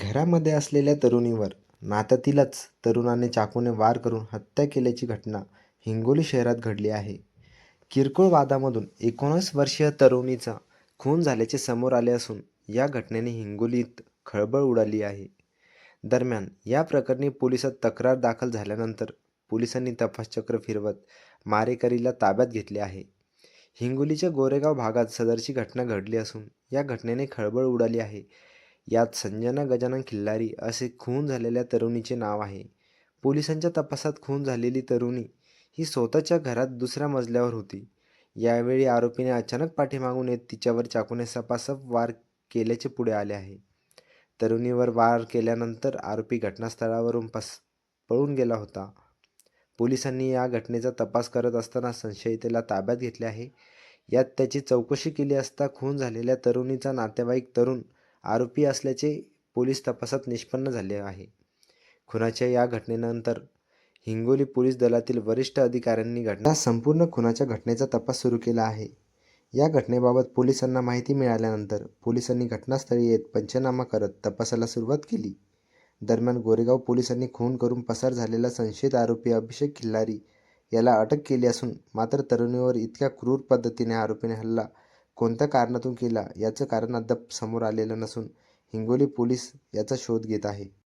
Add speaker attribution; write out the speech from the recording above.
Speaker 1: घरामध्ये असलेल्या तरुणीवर नात्यातीलच तरुणाने चाकूने वार करून हत्या केल्याची घटना हिंगोली शहरात घडली आहे. किरकोळ वादामधून एकोणीस वर्षीय तरुणीचा खून झाल्याचे समोर आले असून या घटनेने हिंगोलीत खळबळ उडाली आहे. दरम्यान या प्रकरणी पोलिसात तक्रार दाखल झाल्यानंतर पोलिसांनी तपासचक्र फिरवत मारेकरीला ताब्यात घेतले आहे. हिंगोलीच्या गोरेगाव भागात सदरची घटना घडली असून या घटनेने खळबळ उडाली आहे. यात संजना गजानन खिल्लारी असे खून झालेल्या तरुणीचे नाव आहे. पोलिसांच्या तपासात खून झालेली तरुणी ही स्वतःच्या घरात दुसऱ्या मजल्यावर होती. यावेळी आरोपीने अचानक पाठीमागून येत तिच्यावर चाकूने सपासप वार केल्याचे पुढे आले आहे. तरुणीवर वार केल्यानंतर आरोपी घटनास्थळावरून पस पळून गेला होता. पोलिसांनी या घटनेचा तपास करत असताना संशयितेला ताब्यात घेतले आहे. यात त्याची चौकशी केली असता खून झालेल्या तरुणीचा नातेवाईक तरुण आरोपी असल्याचे पोलीस तपासात निष्पन्न झाले आहे. खुनाच्या या घटनेनंतर हिंगोली पोलीस दलातील वरिष्ठ अधिकाऱ्यांनी घटना संपूर्ण खुनाच्या घटनेचा तपास सुरू केला आहे. या घटनेबाबत पोलिसांना माहिती मिळाल्यानंतर पोलिसांनी घटनास्थळी येत पंचनामा करत तपासाला सुरुवात केली. दरम्यान गोरेगाव पोलिसांनी खून करून पसार झालेला संशयित आरोपी अभिषेक खिल्लारी याला अटक केली असून मात्र तरुणीवर इतक्या क्रूर पद्धतीने आरोपीने हल्ला कोणत्या कारणातून केला? याचं कारण अद्याप समोर आलेलं नसून हिंगोली पोलीस याचा शोध घेत आहे.